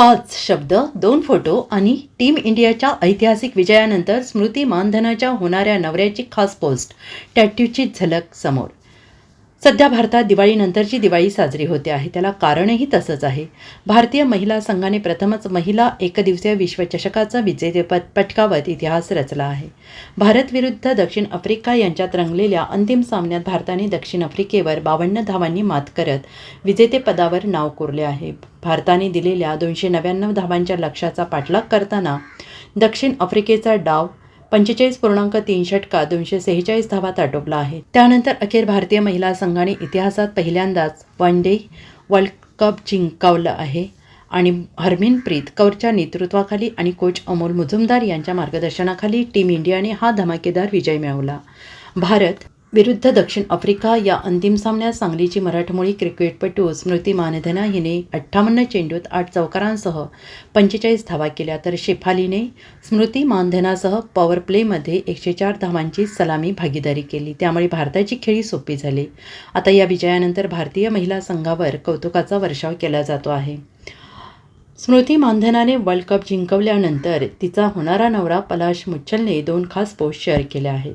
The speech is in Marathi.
पाच शब्द दोन फोटो आणि टीम इंडियाच्या ऐतिहासिक विजयानंतर स्मृती मानधनाच्या होणाऱ्या नवऱ्याची खास पोस्ट टॅट्यूची झलक समोर. सध्या भारतात दिवाळीनंतरची दिवाळी साजरी होते आहे. त्याला कारणही तसंच आहे. भारतीय महिला संघाने प्रथमच महिला एकदिवसीय विश्वचषकाचं विजेतेपद पटकावत इतिहास रचला आहे. भारत विरुद्ध दक्षिण आफ्रिका यांच्यात रंगलेल्या अंतिम सामन्यात भारताने दक्षिण आफ्रिकेवर बावन्न धावांनी मात करत विजेतेपदावर नाव कोरले आहे. भारताने दिलेल्या दोनशे नव्याण्णव धावांच्या लक्ष्याचा पाठलाग करताना दक्षिण आफ्रिकेचा डाव पंचेचाळीस पूर्णांक तीन षटका दोनशे सेहेचाळीस धावात आटोपला आहे त्यानंतर अखेर भारतीय महिला संघाने इतिहासात पहिल्यांदाच वन डे वर्ल्ड कप जिंकावलं आहे. आणि हरमिनप्रीत कौरच्या नेतृत्वाखाली आणि कोच अमोल मुजुमदार यांच्या मार्गदर्शनाखाली टीम इंडियाने हा धमाकेदार विजय मिळवला. भारत विरुद्ध दक्षिण आफ्रिका या अंतिम सामन्यात सांगलीची मराठमोळी क्रिकेटपटू स्मृती मानधना हिने अठ्ठावन्न चेंडूत आठ चौकारांसह पंचेचाळीस धावा केल्या तर शेफालीने स्मृती मानधनासह पॉवर प्लेमध्ये एकशे चार धावांची सलामी भागीदारी केली. त्यामुळे भारताची खेळी सोपी झाली. आता या विजयानंतर भारतीय महिला संघावर कौतुकाचा वर्षाव केला जातो आहे. स्मृती मानधनाने वर्ल्ड कप जिंकवल्यानंतर तिचा होणारा नवरा पलाश मुच्छलने दोन खास पोस्ट शेअर केल्या आहेत.